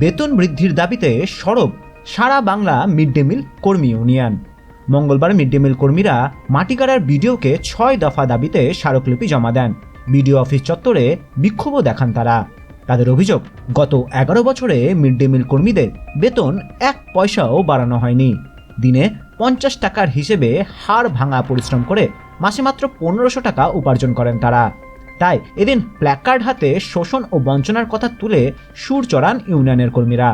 বেতন বৃদ্ধির দাবিতে সরব সারা বাংলা মিড ডে মিল কর্মী ইউনিয়ন। মঙ্গলবার মিড ডে মিল কর্মীরা মাটিকাড়ার বিডিওকে ছয় দফা দাবিতে স্মারকলিপি জমা দেন। বিডিও অফিস চত্বরে বিক্ষোভও দেখান তারা। তাদের অভিযোগ, গত এগারো বছরে মিড ডে মিল কর্মীদের বেতন এক পয়সাও বাড়ানো হয়নি। দিনে পঞ্চাশ টাকার হিসেবে হাড় ভাঙা পরিশ্রম করে মাসে মাত্র পনেরোশো টাকা উপার্জন করেন তারা। তাই এদিন প্ল্যাকার্ড হাতে শোষণ ও বঞ্চনার কথা তুলে সুর চড়ান ইউনিয়নের কর্মীরা।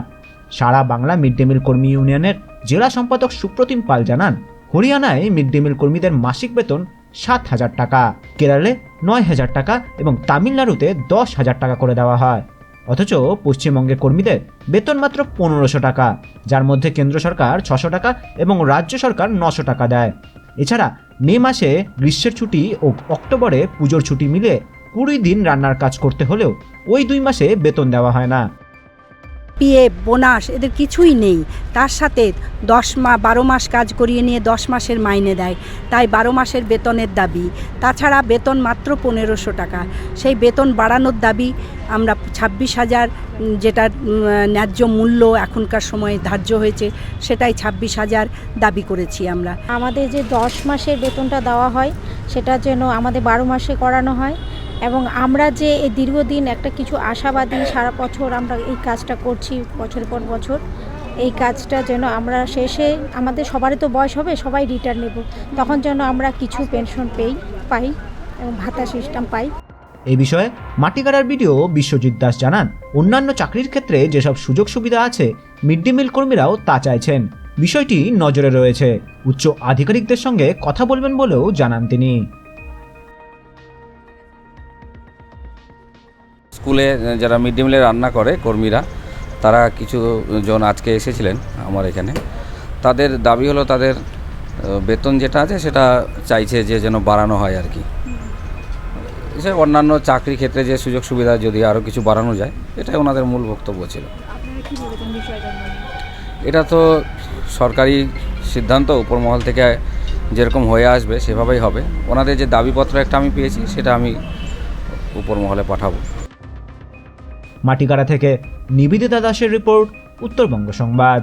সারা বাংলা মিড ডে মিল কর্মী ইউনিয়নের জেলা সম্পাদক সুপ্রতিম পাল জানান, হরিয়ানায় মিড ডে মিল কর্মীদের মাসিক বেতন সাত হাজার টাকা, কেরালে নয় হাজার টাকা এবং তামিলনাড়ুতে দশ হাজার টাকা করে দেওয়া হয়। অথচ পশ্চিমবঙ্গের কর্মীদের বেতন মাত্র পনেরোশো টাকা, যার মধ্যে কেন্দ্র সরকার ছশো টাকা এবং রাজ্য সরকার নশো টাকা দেয়। এছাড়া মে মাসে গ্রীষ্মের ছুটি ও অক্টোবরে পুজোর ছুটি মিলে কুড়ি দিন রান্নার কাজ করতে হলেও ওই দুই মাসে বেতন দেওয়া হয় না। পিএফ বোনাস, এদের কিছুই নেই। তার সাথে দশ মা, বারো মাস কাজ করিয়ে নিয়ে দশ মাসের মাইনে দেয়। তাই বারো মাসের বেতনের দাবি। তাছাড়া বেতন মাত্র পনেরোশো টাকা। সেই বেতন বাড়ানোর দাবি আমরা ছাব্বিশ হাজার যেটা ন্যায্য মূল্য এখনকার সময়ে ধার্য হয়েছে, সেটাই ছাব্বিশ হাজার দাবি করেছি আমরা। আমাদের যে দশ মাসের বেতনটা দেওয়া হয়, সেটা যেন আমাদের বারো মাসে করানো হয়। এবং আমরা যে এই দীর্ঘদিন একটা কিছু আশাবাদী সারা বছর আমরা এই কাজটা করছি বছর পর বছর, এই কাজটা যেন আমরা শেষে আমাদের সবারই তো বয়স হবে, সবাই রিটার্ন নেব। তখন যেন আমরা কিছু পেনশন পেই, পাই এবং ভাতা সিস্টেম পাই। এই বিষয়ে মাটিগাড়ার বিডিও বিশ্বজিৎ দাস জানান, অন্যান্য চাকরির ক্ষেত্রে যেসব সুযোগ সুবিধা আছে মিড ডে মিল কর্মীরাও তা চাইছেন। বিষয়টি নজরে রয়েছে। উচ্চ আধিকারিকদের সঙ্গে কথা বলবেন বলেও জানান তিনি। স্কুলে যারা মিড ডে মিলে রান্না করে কর্মীরা তারা কিছু জন আজকে এসেছিলেন আমার এখানে। তাদের দাবি হলো তাদের বেতন যেটা আছে সেটা চাইছে যে যেন বাড়ানো হয় আর কি। সে অন্যান্য চাকরি ক্ষেত্রে যে সুযোগ সুবিধা যদি আরও কিছু বাড়ানো যায় এটাই ওনাদের মূল বক্তব্য ছিল। এটা তো সরকারি সিদ্ধান্ত উপর মহল থেকে যেরকম হয়ে আসবে সেভাবেই হবে। ওনাদের যে দাবিপত্র একটা আমি পেয়েছি সেটা আমি উপর মহলে পাঠাবো। মাটিগাড়া থেকে নিবেদিতা দাসের রিপোর্ট উত্তরবঙ্গ সংবাদ।